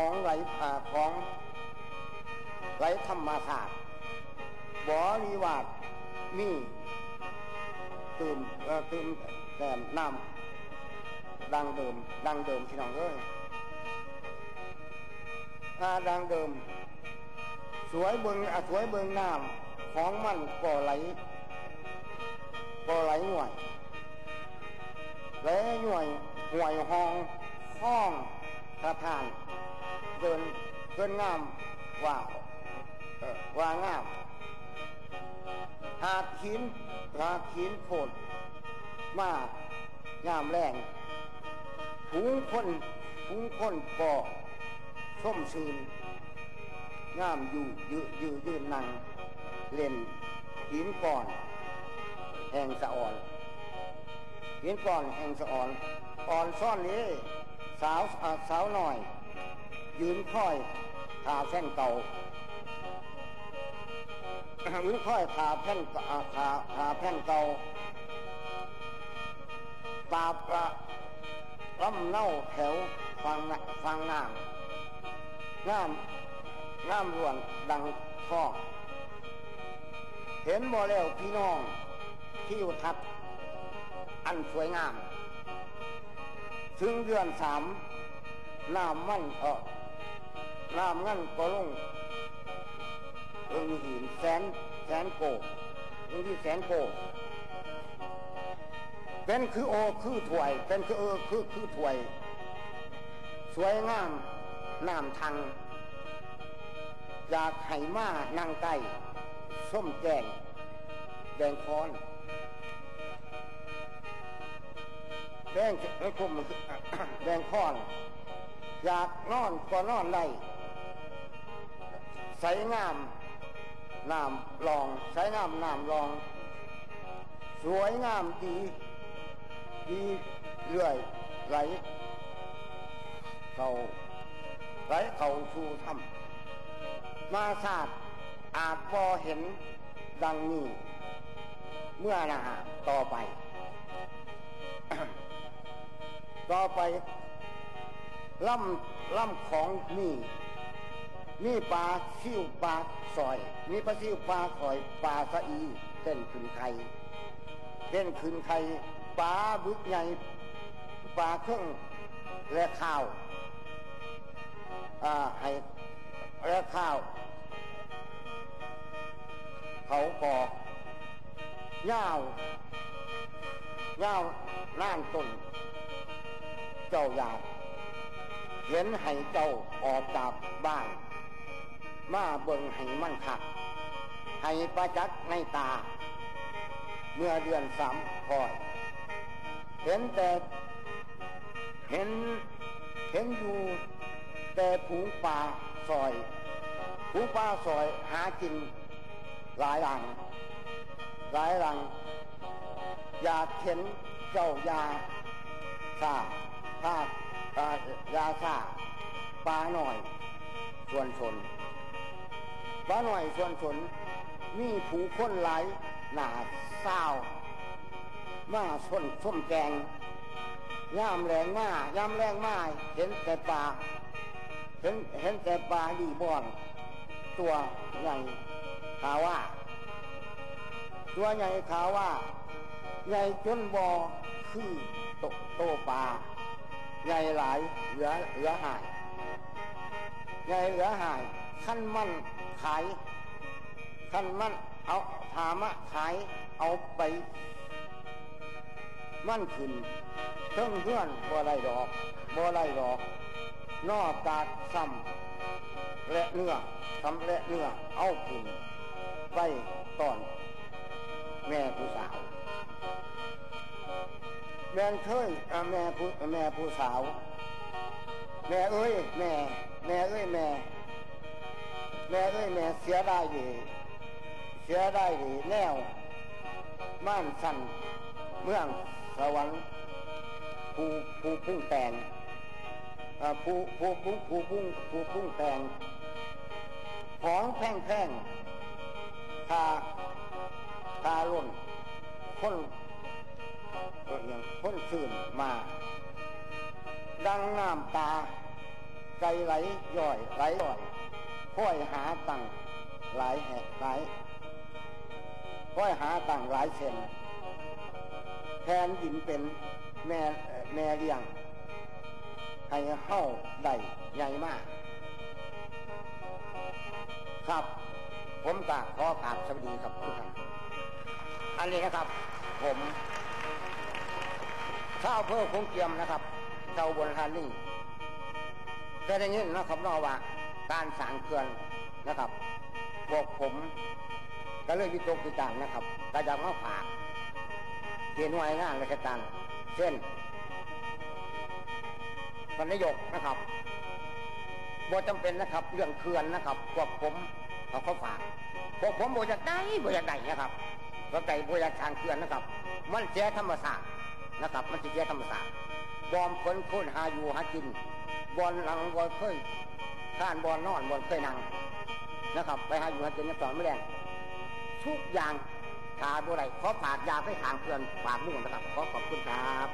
ของไหลผ่าของไหลธรรมศาสตร์บริวารมีตื่มเออตื่มแต่น้ำดังเดิม ดังเดิมพี่น้องเอ้ยถ้าดังเดิม สวยเบิงอสวยเบิงน้ำของมันก่อไหลก่อไหลห่วยและห่วยห่วยห้องห้องสะทาน เดินเดินงามว่าเอ่อว่างาม หาขินหาขินโผดมากยามแรงผูงคนผูงคนก่อส้มชืนงามอยู่ยืยืยืนนั่งเล่นหินก่อน แห่งสะอ่อนหินก่อนแห่งสะอ่อนอ่อนซ่อนนี้สาวสาวหน่อย ยืนค่อยขาแส้นเก่าวิค่อยขาแผ่นอ่าขาขาแผ่นเก่าปาประลำเน่าแถวฟังฟังน้ำงามงามรวนดังทองเห็นบ่แล้วพี่น้องที่อยู่ทัดอันสวยงาม ถึงเดือนสามน้ำมันเออ น้ำงั้นก็ลงเอิงหินแสนแสนโกเอิงที่แสนโกเป็นคือโอคือถวย เป็นคือเออคือคือถวย สวยงามน้ำทางอยากไห้มานางไก่ส้มแกงแดงคอนแดงไอ้คมแดงคอนอยากนอนก็นอนได้ ใสงามน้ำลองใช้น้ำน้ำลอง สวยงามดี ดีเรื่อยไหลเขาไหลเขาชูทำมาศาสตร์อาจพอเห็นดังนี้ เมื่อนาต่อไป ต่อไปล่ำล่ำของนี่ มีปลาซิ่วปลาซอย มีปลาซิ่วปลาซอยปลาสะอีเต้นขึ้นไข่เต้นขึ้นไข่ปลาบึกใหญ่ปลาเครื่องและข้าวอ่าให้และข้าว เขากอกย่าวย่าวน่านต้น เจ้าอยากเห็นให้เจ้าออกจากบ้าน มาเบิ่งให้มันคักให้ประจักษ์ในตา เมื่อเดือนสามคอย เห็นแต่เห็นเห็นอยู่แต่ผูงป่าซอยผูงป่าซอยหากินหลายหลัง หลายหลัง อยากเห็นเจ้ายาซาภาคยาซาปลาหน่อย ส่วนชน บ้าหน่อยส่วนชนมีผู้คนหลายหนาเศร้ามาส้นส้มแกงย่ามแรงหน้าย่ามแรงมาเห็นแต่ปลาเห็นเห็นแต่ปลาดีบอน ตัวใหญ่ขาวว่า ตัวใหญ่ขาวว่า ใหญ่จนบอคือโตโตปลาใหญ่หลายเหลือเหลือหายใหญ่เหลือหายขั้นมัน ขายขั้นมันเอาถามะขายเอาไป มันขึ้นเทิงเพื่อนบ่ไรดอกบ่ไรดอก นอกจากซ้ำและเนื้อซ้ำและเนื้อเอาขึ้นไปตอน แม่ผู้สาวแม่เคยอ่แม่ผู้แม่ผู้สาว แม่เอ้ยแม่ แม่เอ้ยแม่ แม่เอ้ยแม่เสียได้ดีเสียได้ดีแนว ม่านสันเมืองสวรรค์ผู้ผู้พุ่งแตงอ่าผู้ผู้ผู้ผู้พุ่งผู้พุ่งแตงของแพงแพงคาคาล่นคนอย่างคนสื่นมา ดังน้ำตาไกลไหลย่อยไหลย่อย ค่อยหาตังหลายแห่หลายค่อยหาตังหลายเซนแทนดินเป็นแม่แม่เลี้ยงให้เฮ้าได้ใหญ่มาก ครับ ผมกราบขอกราบสวัสดีครับทุกท่านอันนี้นะครับ ผมชาวเพื่อคงเกียมนะครับชาวบนทานีแต่ในนี้นะครับนอกว่า การสางเขื่อนนะครับพวกผม ก็เลยวิตกวิจารณ์นะครับก็อยากมาฝากเขียนไว้งานราชการเช่นท่านนยกนะครับบ่จำเป็นนะครับ เรื่องเขื่อนนะครับ พวกผมเขาเขาฝากพวกผมบ่อยากได้บ่อยากได้นะครับกได้บ่อยากสางเขื่อนนะครับ มันเสียธรรมศาสตร์นะครับ มันจะเสียธรรมศาสตร์บอมคนคนหาอยู่หากินบอลหลังบอลเคย ข้านบอลนอนบอลเคยนั่งนะครับ ไปหาอยู่หากินในสอนไม่แรงทุกอย่างขาบัวไรขอฝากยาไปทางเพื่อนฝากมุ่งนะครับ ขอขอบคุณครับ